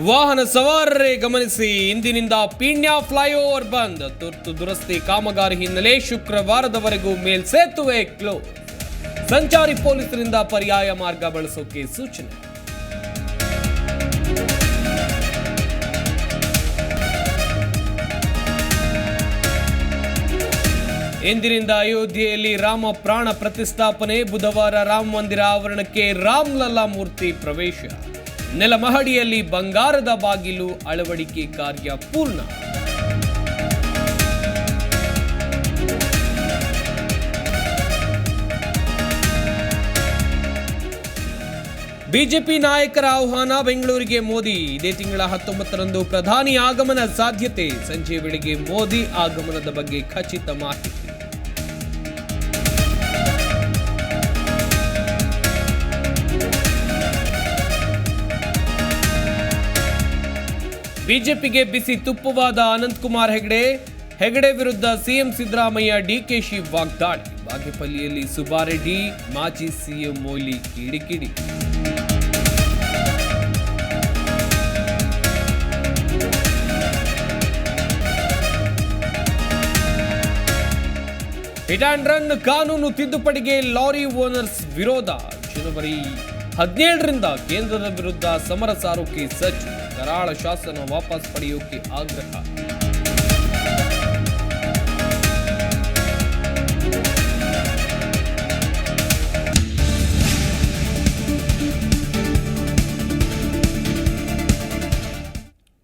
ವಾಹನ ಸವಾರರೇ ಗಮನಿಸಿ, ಇಂದಿನಿಂದ ಪೀಣ್ಯ ಫ್ಲೈಓವರ್ ಬಂದ್. ತುರ್ತು ದುರಸ್ತಿ ಕಾಮಗಾರಿ ಹಿನ್ನೆಲೆ ಶುಕ್ರವಾರದವರೆಗೂ ಮೇಲ್ಸೇತುವೆ ಕ್ಲೋಸ್. ಸಂಚಾರಿ ಪೊಲೀಸರಿಂದ ಪರ್ಯಾಯ ಮಾರ್ಗ ಬಳಸೋಕೆ ಸೂಚನೆ. ಇಂದಿನಿಂದ ಅಯೋಧ್ಯೆಯಲ್ಲಿ ರಾಮ ಪ್ರಾಣ ಪ್ರತಿಷ್ಠಾಪನೆ. ಬುಧವಾರ ರಾಮ ಮಂದಿರ ಆವರಣಕ್ಕೆ ರಾಮ್ಲಲ್ಲಾ ಮೂರ್ತಿ ಪ್ರವೇಶ. ನೆಲಮಹಡಿಯಲ್ಲಿ ಬಂಗಾರದ ಬಾಗಿಲು ಅಳವಡಿಕೆ ಕಾರ್ಯ ಪೂರ್ಣ. ಬಿಜೆಪಿ ನಾಯಕರ ಆಹ್ವಾನ ಬೆಂಗಳೂರಿಗೆ ಮೋದಿ. ಇದೇ ತಿಂಗಳ ಹತ್ತೊಂಬತ್ತರಂದು ಪ್ರಧಾನಿ ಆಗಮನ ಸಾಧ್ಯತೆ. ಸಂಜೆ ವೇಳೆಗೆ ಮೋದಿ ಆಗಮನದ ಬಗ್ಗೆ ಖಚಿತ ಮಾಹಿತಿ. ಬಿಜೆಪಿಗೆ ಬಿಸಿ ತುಪ್ಪವಾದ ಅನಂತಕುಮಾರ್ ಹೆಗಡೆ. ಹೆಗಡೆ ವಿರುದ್ಧ ಸಿಎಂ ಸಿದ್ದರಾಮಯ್ಯ ಡಿಕೆಶಿ ವಾಗ್ದಾಳಿ. ಬಾಗೇಪಲ್ಲಿಯಲ್ಲಿ ಸುಬಾರೆಡ್ಡಿ ಮಾಜಿ ಸಿಎಂ ಮೊಯ್ಲಿ ಕಿಡಿಕಿಡಿ. ಹಿಟ್ ಆ್ಯಂಡ್ ರನ್ ಕಾನೂನು ತಿದ್ದುಪಡಿಗೆ ಲಾರಿ ಓನರ್ಸ್ ವಿರೋಧ. ಜನವರಿ ಹದಿನೇಳರಿಂದ ಕೇಂದ್ರದ ವಿರುದ್ಧ ಸಮರ ಸಾರೋಕೆ ಸಜ್ಜು ಕರಾಳ ಶಾಸನ ವಾಪಸ್ ಪಡೆಯೋಕೆ ಆಗ್ರಹ.